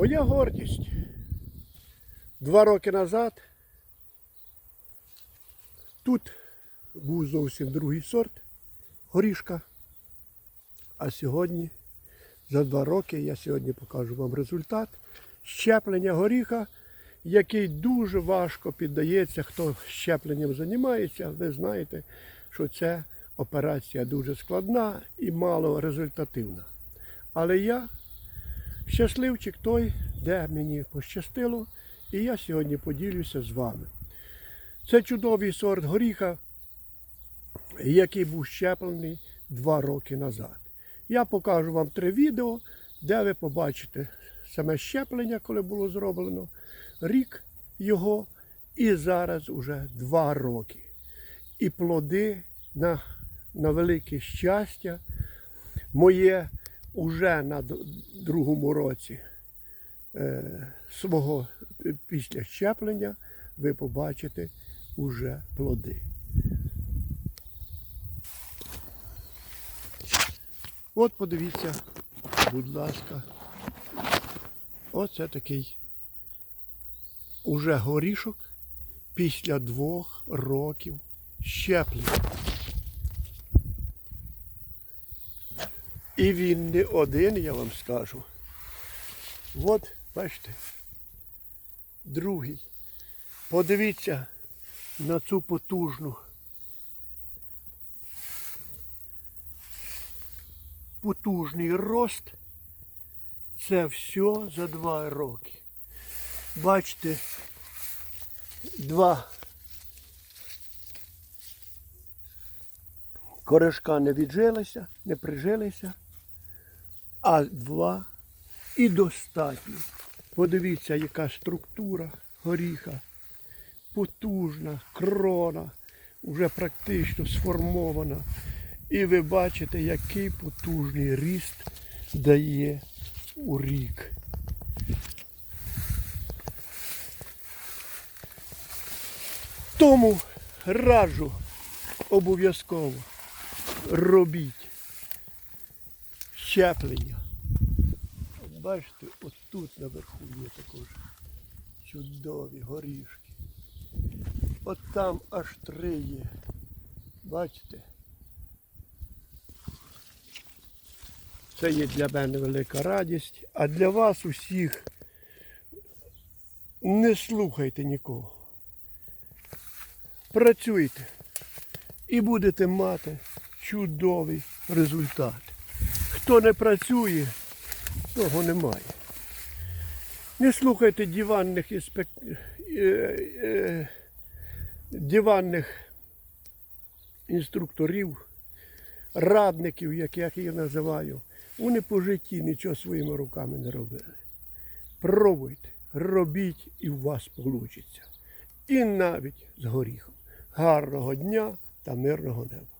Моя гордість. Два роки назад тут був зовсім другий сорт горішка. А сьогодні, за два роки, я сьогодні покажу вам результат щеплення горіха, який дуже важко піддається, хто щепленням займається, ви знаєте, що це операція дуже складна і мало результативна. Але я щасливчик той, де мені пощастило, і я сьогодні поділюся з вами. Це чудовий сорт горіха, який був щеплений два роки назад. Я покажу вам три відео, де ви побачите саме щеплення, коли було зроблено, рік його, і зараз уже два роки. І плоди на, на велике щастя моє уже на другому році е, свого після щеплення ви побачите уже плоди. От подивіться, будь ласка. Оце такий уже горішок після двох років щеплення. І він не один, я вам скажу. От, бачите, другий. Подивіться на цю потужну. Потужний рост. Це все за два роки. Бачите, два корешка не віджилися, не прижилися, а два і достатньо. Подивіться, яка структура горіха. Потужна, крона, вже практично сформована. І ви бачите, який потужний ріст дає у рік. Тому раджу обов'язково робіть щеплення. От Бачите, от тут наверху є також чудові горішки. От там аж три є. Бачите? Це є для мене велика радість, а для вас усіх не слухайте нікого. Працюйте і будете мати чудовий результат. Хто не працює, того немає. Не слухайте диванних інспек... е, е, диванних інструкторів, радників, як я їх називаю. Вони по житті нічого своїми руками не робили. Пробуйте, робіть і у вас вийде. І навіть з горіхом. Гарного дня та мирного неба.